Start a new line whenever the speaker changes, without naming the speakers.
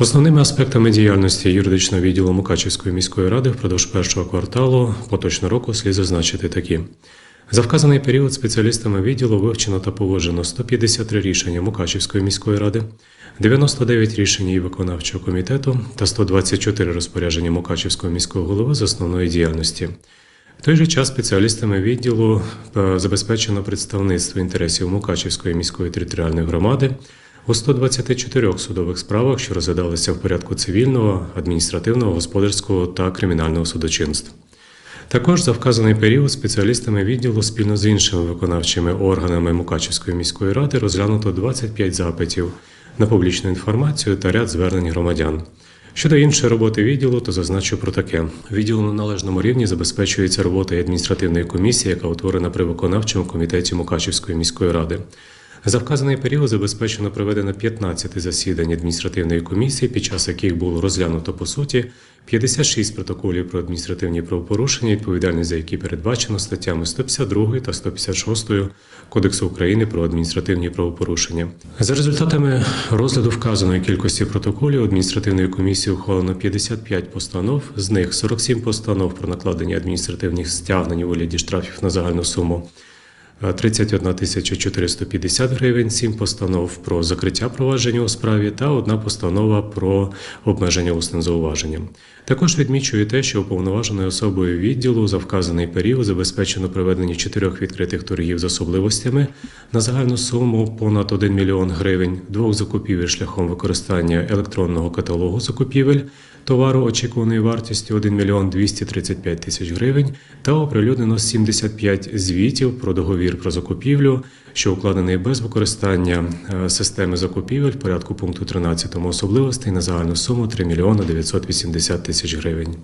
Основними аспектами діяльності юридичного відділу Мукачівської міської ради впродовж першого кварталу поточного року слід зазначити такі. За вказаний період спеціалістами відділу вивчено та погоджено 153 рішення Мукачівської міської ради, 99 рішень виконавчого комітету та 124 розпорядження Мукачівського міського голови з основної діяльності. В той же час спеціалістами відділу е, забезпечено представництво інтересів Мукачівської міської територіальної громади у 124 судових справах, що розглядалися в порядку цивільного, адміністративного, господарського та кримінального судочинств. Також за вказаний період спеціалістами відділу спільно з іншими виконавчими органами Мукачівської міської ради розглянуто 25 запитів на публічну інформацію та ряд звернень громадян. Щодо іншої роботи відділу, то зазначу про таке: відділу на належному рівні забезпечується робота адміністративної комісії, яка утворена при виконавчому комітеті Мукачівської міської ради. За вказаний період забезпечено проведено 15 засідань адміністративної комісії, під час яких було розглянуто по суті 56 протоколів про адміністративні правопорушення, відповідальність за які передбачено статтями 152 та 156 Кодексу України про адміністративні правопорушення. За результатами розгляду вказаної кількості протоколів адміністративною комісією ухвалено 55 постанов, з них 47 постанов про накладення адміністративних стягнень у вигляді штрафів на загальну суму. 31 тисяча 450 гривень, 7 постанов про закриття провадження у справі та одна постанова про обмеження усним зауваженням. Також відмічую те, що уповноваженою особою відділу за вказаний період забезпечено проведення чотирьох відкритих торгів з особливостями на загальну суму понад 1 мільйон гривень, двох закупівель шляхом використання електронного каталогу закупівель товару очікуваної вартістю 1 мільйон 235 тисяч гривень та оприлюднено 75 звітів про договір про закупівлю, що укладений без використання е, системи закупівель в порядку пункту 13 особливостей на загальну суму 3 мільйона 980 тисяч гривень.